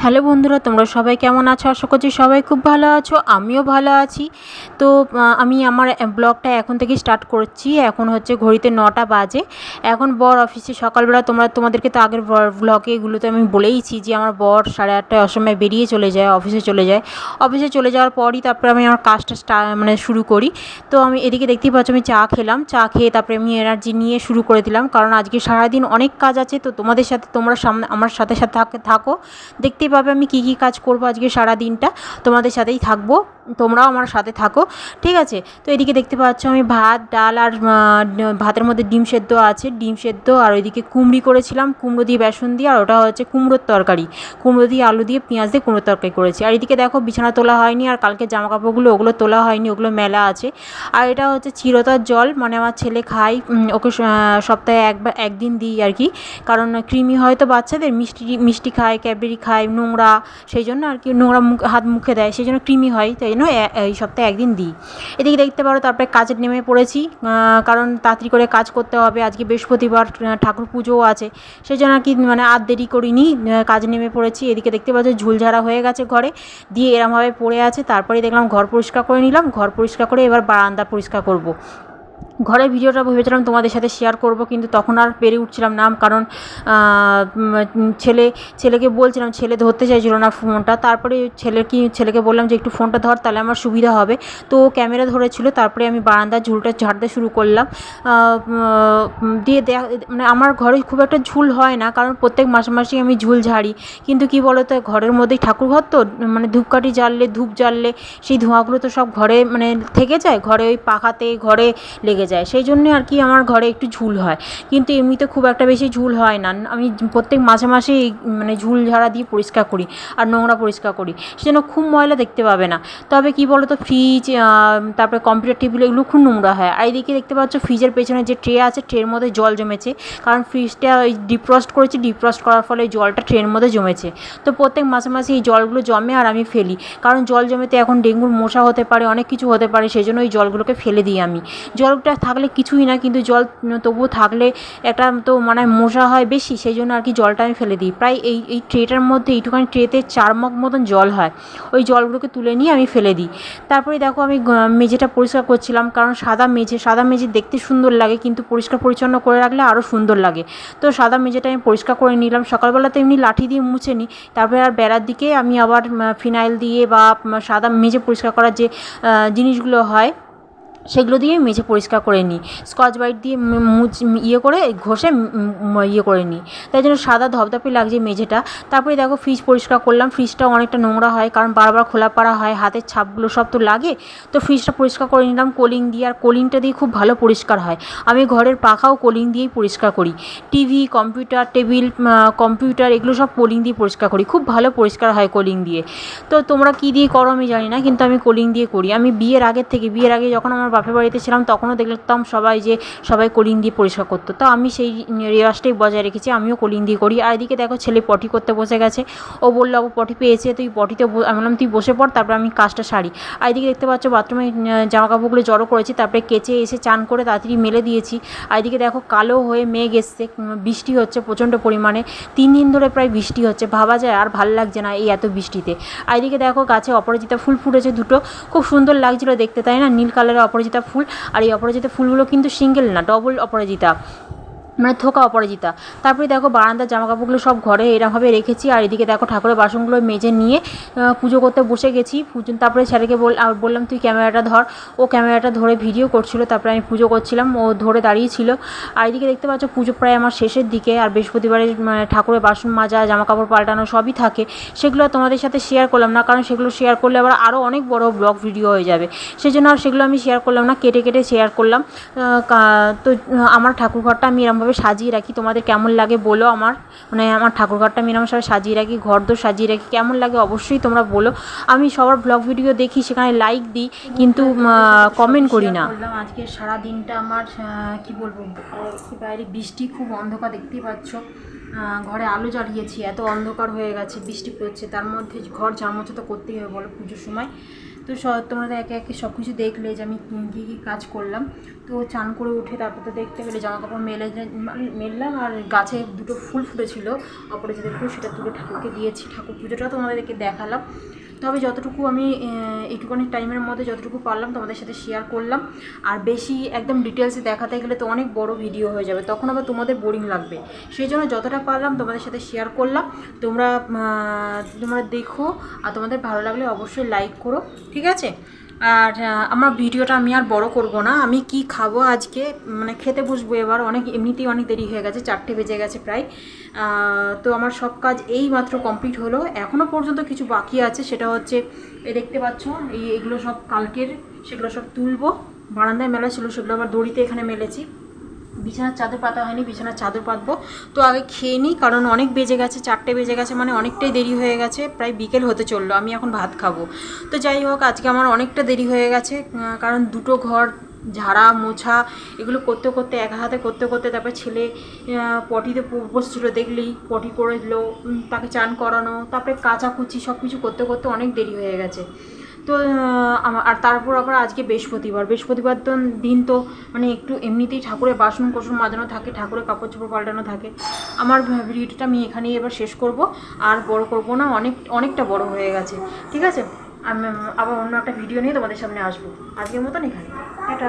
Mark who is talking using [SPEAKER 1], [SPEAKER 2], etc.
[SPEAKER 1] Hello বন্ধুরা, তোমরা সবাই কেমন আছো? আশা করছি সবাই খুব ভালো আছো, আমিও ভালো আছি। তো আমি আমার ব্লগটা এখন থেকে স্টার্ট করছি। এখন হচ্ছে ঘড়িতে নটা বাজে। এখন বর অফিসে সকালবেলা তোমরা, তোমাদেরকে তো আগের ব্লগে এগুলোতে আমি বলেইছি যে আমার বর সাড়ে আটটায় অসময় বেরিয়ে চলে যায়, অফিসে চলে যায়। অফিসে চলে যাওয়ার পরই তারপরে আমি আমার কাজটা মানে শুরু করি। তো আমি এদিকে দেখতেই পাচ্ছ আমি চা খেলাম। চা খেয়ে তারপরে আমি এনার্জি নিয়ে শুরু করে দিলাম। কারণ আজকে সারাদিন অনেক কাজ আছে। তো তোমাদের সাথে তোমরা সামনে, আমার সাথে সাথে থাক- থাকো। পাবে আমি কী কী কাজ করব আজকে সারা দিনটা তোমাদের সাথেই থাকব। তোমরাও আমার সাথে থাকো ঠিক আছে? তো এদিকে দেখতে পাচ্ছ আমি ভাত ডাল আর ভাতের মধ্যে ডিম সেদ্ধ আছে। ডিম সেদ্ধ আর ওইদিকে কুমড়ি করেছিলাম কুমড়ো দিয়ে বেসন দিয়ে আর ওটা হচ্ছে কুমড়োর তরকারি। কুমড়ো দিয়ে আলু দিয়ে পেঁয়াজ দিয়ে কুমড়োর তরকারি করেছি। আর এদিকে দেখো বিছানা তোলা হয়নি আর কালকে জামা কাপড়গুলো ওগুলো তোলা হয়নি ওগুলো মেলা আছে। আর এটা হচ্ছে চিরতার জল মানে আমার ছেলে উম, ওকে সপ্তাহে একবার একদিন দিই আর কি। কারণ কৃমি হয়তো বাচ্চাদের মিষ্টি মিষ্টি খায় ক্যাডবেরি খায় নোংরা সেই জন্য আর কি নোংরা মুখ হাত মুখে দেয় সেই জন্য কৃমি হয় তাই জন্য এই সপ্তাহে একদিন দিই। এদিকে দেখতে পারো তারপরে কাজে নেমে পড়েছি। কারণ তাড়াতাড়ি করে কাজ করতে হবে। আজকে বৃহস্পতিবার ঠাকুর পুজোও আছে। সেই জন্য আর কি মানে আর দেরি করিনি কাজে নেমে পড়েছি। এদিকে দেখতে পাচ্ছ ঝুলঝাড়া হয়ে গেছে ঘরে। দিয়ে এরমভাবে পড়ে আছে। তারপরে দেখলাম ঘর পরিষ্কার করে নিলাম। ঘর পরিষ্কার করে এবার বারান্দা পরিষ্কার করব। ঘরের ভিডিওটা ভেবেছিলাম তোমাদের সাথে শেয়ার করব, কিন্তু তখন আর পেরে উঠছিলাম না, কারণ ছেলে, ছেলেকে বলছিলাম, ছেলে ধরতে চাইছিল না ফোনটা, তারপরে ছেলে কি, ছেলেকে বললাম যে একটু ফোনটা ধর, তাহলে আমার সুবিধা হবে। তো ক্যামেরা ধরেছিল, তারপরে আমি বারান্দার ঝুলটা ঝাড়তে শুরু করলাম। দিয়ে দেখ মানে আমার ঘরে খুব একটা ঝুল হয় না, কারণ প্রত্যেক মাসে মাসেই আমি ঝুল ঝাড়ি। কিন্তু কি বলো তো ঘরের মধ্যেই ঠাকুর ঘর তো মানে ধূপকাঠি জ্বাললে, ধূপ জ্বাললে, সেই ধোঁয়াগুলো তো সব ঘরে মানে থেকে যায়, ঘরে ওই পাখাতে, ঘরে লেগে যায়। সেই জন্য আর কি আমার ঘরে একটু ঝুল হয়। কিন্তু এমনিতে খুব একটা বেশি ঝুল হয় না। আমি প্রত্যেক মাসে মাসে মানে ঝুল ঝাড়া দিয়ে পরিষ্কার করি আর নোংরা পরিষ্কার করি। সেজন্য খুব ময়লা দেখতে পাবে না। তবে কি বলো তো ফ্রিজ তারপরে কম্পিউটার টেবিল এগুলো খুব নোংরা হয়। আর এইদিকে দেখতে পাচ্ছ ফ্রিজের পেছনে যে ট্রে আছে ট্রের মধ্যে জল জমেছে। কারণ ফ্রিজটা ওই ডিফ্রস্ট করেছি ডিফ্রস্ট করার ফলে জলটা ট্রের মধ্যে জমেছে। তো প্রত্যেক মাসে মাসে এই জলগুলো জমে আর আমি ফেলি। কারণ জল জমেতে এখন ডেঙ্গুর মশা হতে পারে, অনেক কিছু হতে পারে। সেই জন্য ওই জলগুলোকে ফেলে দিই আমি। জলটা থাকলে কিছুই না, কিন্তু জল তবুও থাকলে একটা তো মানে মশা হয় বেশি, সেই জন্য আর কি জলটা আমি ফেলে দিই। প্রায় এই এই ট্রেটার মধ্যে এইটুখানি ট্রেতে চার মগ মতন জল হয়। ওই জলগুলোকে তুলে নিয়ে আমি ফেলে দিই। তারপরে দেখো আমি মেঝেটা পরিষ্কার করছিলাম, কারণ সাদা মেঝে সাদা মেঝে দেখতে সুন্দর লাগে, কিন্তু পরিষ্কার পরিচ্ছন্ন করে রাখলে আরও সুন্দর লাগে। তো সাদা মেঝেটা আমি পরিষ্কার করে নিলাম সকালবেলা তো এমনি লাঠি দিয়ে মুছে নিই। তারপরে আর বেড়ার দিকে আমি আবার ফিনাইল দিয়ে বা সাদা মেঝে পরিষ্কার করার যে জিনিসগুলো হয় সেগুলো দিয়ে মেঝে পরিষ্কার করে নিই। স্কচ ব্রাইট দিয়ে মুচ ইয়ে করে ঘষে ইয়ে করে নিই। তাই জন্য সাদা ধপধপে লাগছে মেঝেটা। তারপরে দেখো ফ্রিজ পরিষ্কার করলাম। ফ্রিজটাও অনেকটা নোংরা হয়, কারণ বারবার খোলা পাড়া হয়, হাতের ছাপগুলো সব তো লাগে। তো ফ্রিজটা পরিষ্কার করে নিলাম কোলিং দিয়ে। আর কোলিংটা দিয়ে খুব ভালো পরিষ্কার হয়। আমি ঘরের পাখাও কোলিং দিয়েই পরিষ্কার করি। টিভি কম্পিউটার টেবিল কম্পিউটার এগুলো সব কোলিং দিয়ে পরিষ্কার করি। খুব ভালো পরিষ্কার হয় কোলিং দিয়ে। তো তোমরা কী দিয়ে করো আমি জানি না, কিন্তু আমি কোলিং দিয়ে করি। আমি বিয়ের আগের থেকে, বিয়ের আগে যখন আমার বাপের বাড়িতে ছিলাম, তখনও দেখতাম সবাই যে সবাই কোলিং দিয়ে পরিষ্কার করতো। তো আমি সেই রেওয়াজটাই বজায় রেখেছি, আমিও কোলিং দিয়ে করি। আর এদিকে দেখো ছেলে পটি করতে বসে গেছে। ও বলল ও পটি পেয়েছে, তুই পটিতে আমি বললাম, তুই বসে পড়, তারপর আমি কাজটা সারি। আর এদিকে দেখতে পাচ্ছ বাথরুমে জামা কাপড়গুলো জড়ো করেছি, তারপরে কেচে এসে চান করে তাড়াতাড়ি মেলে দিয়েছি। আর এদিকে দেখো কালো হয়ে মেঘ এসছে বৃষ্টি হচ্ছে প্রচণ্ড পরিমাণে। তিন দিন ধরে প্রায় বৃষ্টি হচ্ছে, ভাবা যায় আর ভালো লাগছে না এই এত বৃষ্টিতে। আর এদিকে দেখো গাছে অপরাজিতা ফুল ফুটেছে দুটো, খুব সুন্দর লাগছিল দেখতে, তাই না? নীল কালারের অপরাজিতা ফুল আর এই অপরাজিতা ফুলগুলো কিন্তু সিঙ্গেল না ডবল অপরাজিতা। মানে থোকা অপরাজিতা। তারপরে দেখো বারান্দার জামা কাপড়গুলো সব ঘরে এরমভাবে রেখেছি, আর এদিকে দেখো ঠাকুরের বাসনগুলো মেজে নিয়ে পুজো করতে বসে গেছি। পুজো, তারপরে ছেলেকে বল আর বললাম, তুই ক্যামেরাটা ধর। ও ক্যামেরাটা ধরে ভিডিও করছিল, তারপরে আমি পুজো করছিলাম। ও ধরে দাঁড়িয়েছিল আর এদিকে দেখতে পাচ্ছ, পুজো প্রায় আমার শেষের দিকে, আর বৃহস্পতিবারে মানে ঠাকুরের বাসন মাজা জামা কাপড় পাল্টানো সবই থাকে। সেগুলো তোমাদের সাথে শেয়ার করলাম না, কারণ সেগুলো শেয়ার করলে আবার আরও অনেক বড় ব্লগ ভিডিও হয়ে যাবে। সেই জন্য আর সেগুলো আমি শেয়ার করলাম না, কেটে কেটে শেয়ার করলাম। তো আমার ঠাকুরঘরটা আমি এরমভাবে সাজিয়ে রাখি। তোমাদের কেমন লাগে বলো আমার। মানে আমার ঠাকুরঘরটা আমি এরমভাবে সাজিয়ে রাখি ঘর দোর সাজিয়ে রাখি। কেমন লাগে অবশ্যই তোমরা বলো। আমি সবার ব্লগ ভিডিও দেখি সেখানে লাইক দিই কিন্তু কমেন্ট করি না। বললাম আজকে সারা দিনটা আমার কি বলব? বাইরে বৃষ্টি খুব অন্ধকার দেখতেই পাচ্ছ। ঘরে আলো জ্বালিয়েছি এত অন্ধকার হয়ে গেছে বৃষ্টি পড়ছে। তার মধ্যে ঘর ঝামোচা তো করতেই হবে বলো পুজোর সময়। তো তোমরা একে একে সব কিছু দেখলে যে আমি কী কী কাজ করলাম। তো চান করে উঠে তারপর তো দেখতে গেলে জামা কাপড় মেলে মেললাম আর গাছে দুটো ফুল ফুটেছিল। অপরাজিত ফুল সেটা তুলে ঠাকুরকে দিয়েছি। ঠাকুর পুজোটা তোমাদেরকে দেখালাম। তবে যতটুকু আমি একটুখানি টাইমের মধ্যে যতটুকু পারলাম তোমাদের সাথে শেয়ার করলাম। আর বেশি একদম ডিটেলসে দেখাতে গেলে তো অনেক বড় ভিডিও হয়ে যাবে। তখন আবার তোমাদের বোরিং লাগবে। সেই জন্য যতটা পারলাম তোমাদের সাথে শেয়ার করলাম। তোমরা তোমরা দেখো। আর তোমাদের ভালো লাগলে অবশ্যই লাইক করো। ঠিক আছে? আর আমার ভিডিওটা আমি আর বড় করব না। আমি কি খাব আজকে? মানে খেতে বসবো এবার। অনেক, এমনিতেই অনেক দেরি হয়ে গেছে, চারটে বেজে গেছে প্রায়। তো আমার সব কাজ এই মাত্র কমপ্লিট হলো। এখনও পর্যন্ত কিছু বাকি আছে, সেটা হচ্ছে এ দেখতে পাচ্ছ, এই, এগুলো সব কালকের, সেগুলো সব তুলবো। বারান্দায় মেলা ছিল, সেগুলো আবার দড়িতে এখানে মেলেছি। বিছানার চাদর পাতা হয়নি, বিছানার চাদর পাতবো। তো আগে খেয়ে নিই, কারণ অনেক বেজে গেছে, চারটে বেজে গেছে মানে অনেকটাই দেরি হয়ে গেছে, প্রায় বিকেল হতে চলল, আমি এখন ভাত খাব। তো যাই হোক, আজকে আমার অনেকটা দেরি হয়ে গেছে কারণ দুটো ঘর, ঝাড়া, মোছা, এগুলো করতে করতে এক হাতে করতে করতে তারপরে ছেলে পটিতে বসছিল দেখলেই পটি করে দিল তাকে চান করানো, তারপরে কাচাকুচি সব কিছু করতে করতে অনেক দেরি হয়ে গেছে। তো আর তারপর আবার আজকে বৃহস্পতিবার। বৃহস্পতিবার তো দিন তো মানে একটু এমনিতেই ঠাকুরের বাসন কোসন মাজানো থাকে, ঠাকুরের কাপড় চোপড় পাল্টানো থাকে। আমার ভিডিওটা আমি এখানেই এবার শেষ করব। আর বড় করব না, অনেক, অনেকটা বড় হয়ে গেছে। ঠিক আছে? আমি, আবার অন্য একটা ভিডিও নিয়ে তোমাদের সামনে আসব। আজকের মতন এখানে। এটা